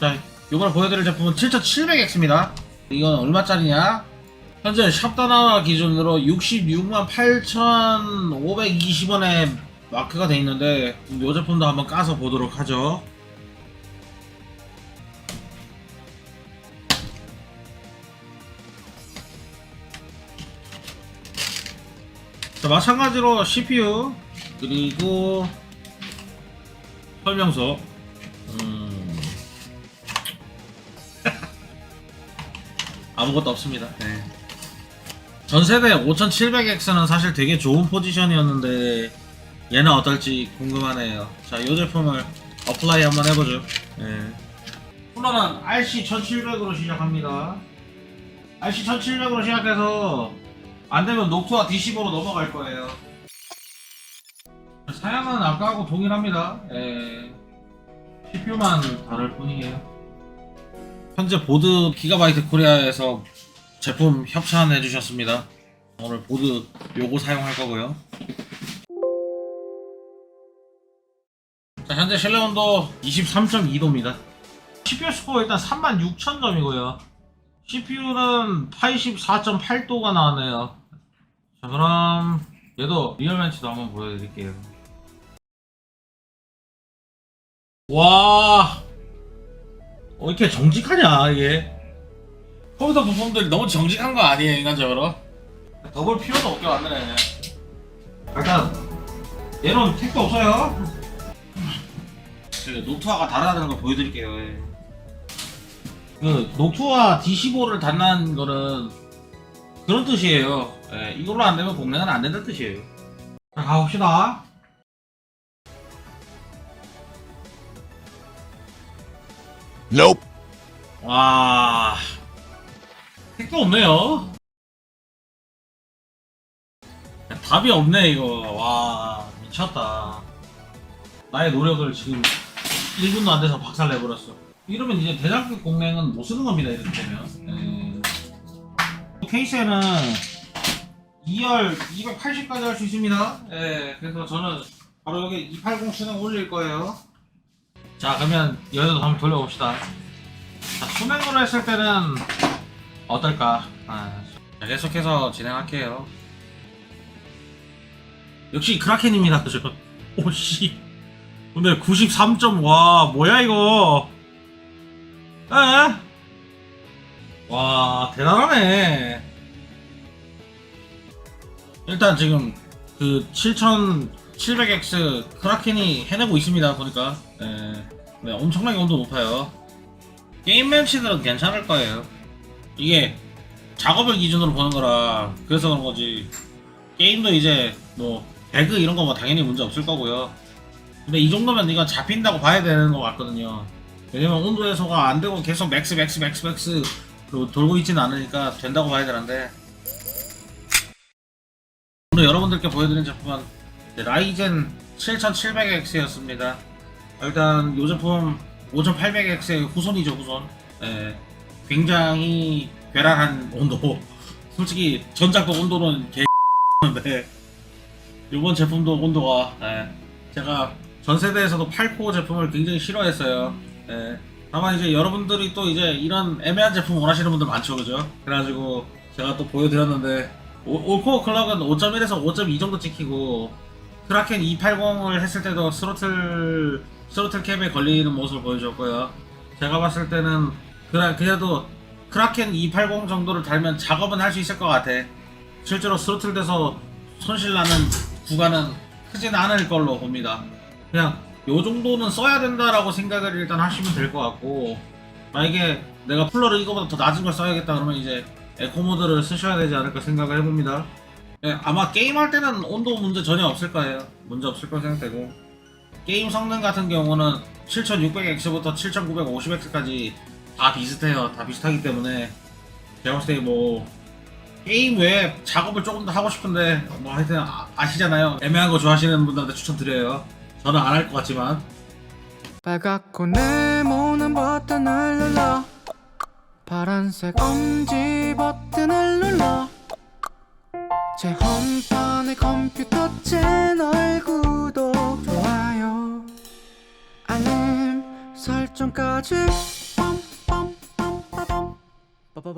자, 이번에 보여드릴 제품은 7700X입니다. 이건 얼마짜리냐? 현재 샵다나 기준으로 66만 8,520원에 마크가 돼 있는데 이 제품도 한번 까서 보도록 하죠. 자, 마찬가지로 CPU 그리고 설명서 아무것도 없습니다. 네. 전세대 5700X는 사실 되게 좋은 포지션이었는데 얘는 어떨지 궁금하네요. 자, 이 제품을 어플라이 한번 해보죠. 네. 쿨러는 RC1700으로 시작합니다. RC1700으로 시작해서 안되면 녹투와 D15로 넘어갈 거예요. 사양은 아까하고 동일합니다. 예. CPU만 다를 뿐이에요. 현재 보드 기가바이트 코리아에서 제품 협찬해 주셨습니다. 오늘 보드 요거 사용할 거고요. 자, 현재 실내 온도 23.2도입니다. CPU 스코어 일단 36,000점이고요. CPU는 84.8도가 나왔네요. 자, 그럼 얘도 리얼벤치도 한번 보여드릴게요. 와, 어, 이렇게 정직하냐, 이게. 컴퓨터 부품들이 너무 정직한 거 아니에요, 인간적으로? 더 볼 필요도 없게 만드네. 일단, 얘는 택도 없어요. 제가 노트화가 다르다는 걸 보여드릴게요. 예. 그, 노트화 D15를 달라는 거는 그런 뜻이에요. 예, 이걸로 안 되면 공략은 안 된다는 뜻이에요. 자, 가봅시다. Nope. 와. 택도 없네요. 답이 없네 이거. 와 미쳤다. 나의 노력을 지금 1분도 안 돼서 박살 내버렸어. 이러면 이제 대장급 공랭은 못 쓰는 겁니다 이렇게 되면. 예. 케이스에는 2열 280까지 할 수 있습니다. 예, 그래서 저는 바로 여기 280 수능 올릴 거예요 자 그러면 여기도 한번 돌려봅시다 자, 수냉으로 했을 때는 어떨까? 아, 자, 계속해서 진행할게요. 역시 크라켄입니다, 그죠? 오씨. 근데 93점, 와, 뭐야, 이거. 에? 와, 대단하네. 일단 지금 그 7700X 크라켄이 해내고 있습니다, 보니까. 예. 네, 엄청나게 온도 높아요. 게임 맨치들은 괜찮을 거예요. 이게 작업을 기준으로 보는 거라 그래서 그런 거지. 게임도 이제 뭐 배그 이런 거 뭐 당연히 문제 없을 거고요. 근데 이 정도면 이건 잡힌다고 봐야 되는 거 같거든요. 왜냐면 온도 해소가 안 되고 계속 맥스 맥스 맥스 맥스 로 돌고 있지는 않으니까 된다고 봐야 되는데 오늘 여러분들께 보여드린 제품은 라이젠 7700X였습니다. 일단 이 제품 5800X의 후손이죠 후손. 예, 굉장히 괴랄한 온도. 솔직히 전작도 온도는 개인데 이번 제품도 온도가 예, 제가 전 세대에서도 8코어 제품을 굉장히 싫어했어요. 예, 다만 이제 여러분들이 또 이제 이런 애매한 제품 원하시는 분들 많죠 그죠? 그래가지고 제가 또 보여드렸는데 오- 올코어 클럭은 5.1에서 5.2 정도 찍히고 크라켄 280을 했을 때도 스로틀 스로틀 캡에 걸리는 모습을 보여줬고요. 제가 봤을 때는 그래, 그래도 크라켄 280 정도를 달면 작업은 할 수 있을 것 같아. 실제로 스로틀 돼서 손실나는 구간은 크진 않을 걸로 봅니다. 그냥 요 정도는 써야 된다라고 생각을 일단 하시면 될 것 같고 만약에 내가 플러를 이거보다 더 낮은 걸 써야겠다 그러면 이제 에코 모드를 쓰셔야 되지 않을까 생각을 해봅니다. 예, 아마 게임할 때는 온도 문제 전혀 없을 거예요. 문제 없을 거 생각되고 게임 성능 같은 경우는 7600X부터 7950X까지 다 비슷해요. 다 비슷하기 때문에 제가 봤을 때 뭐 게임 외에 작업을 조금 더 하고 싶은데 뭐 하여튼 아, 아시잖아요. 애매한 거 좋아하시는 분들한테 추천드려요. 저는 안 할 것 같지만 빨갛고 네모난 버튼을 눌러 파란색 엄지 버튼을 눌러 제 홈판의 컴퓨터 채널 구 Don't got you.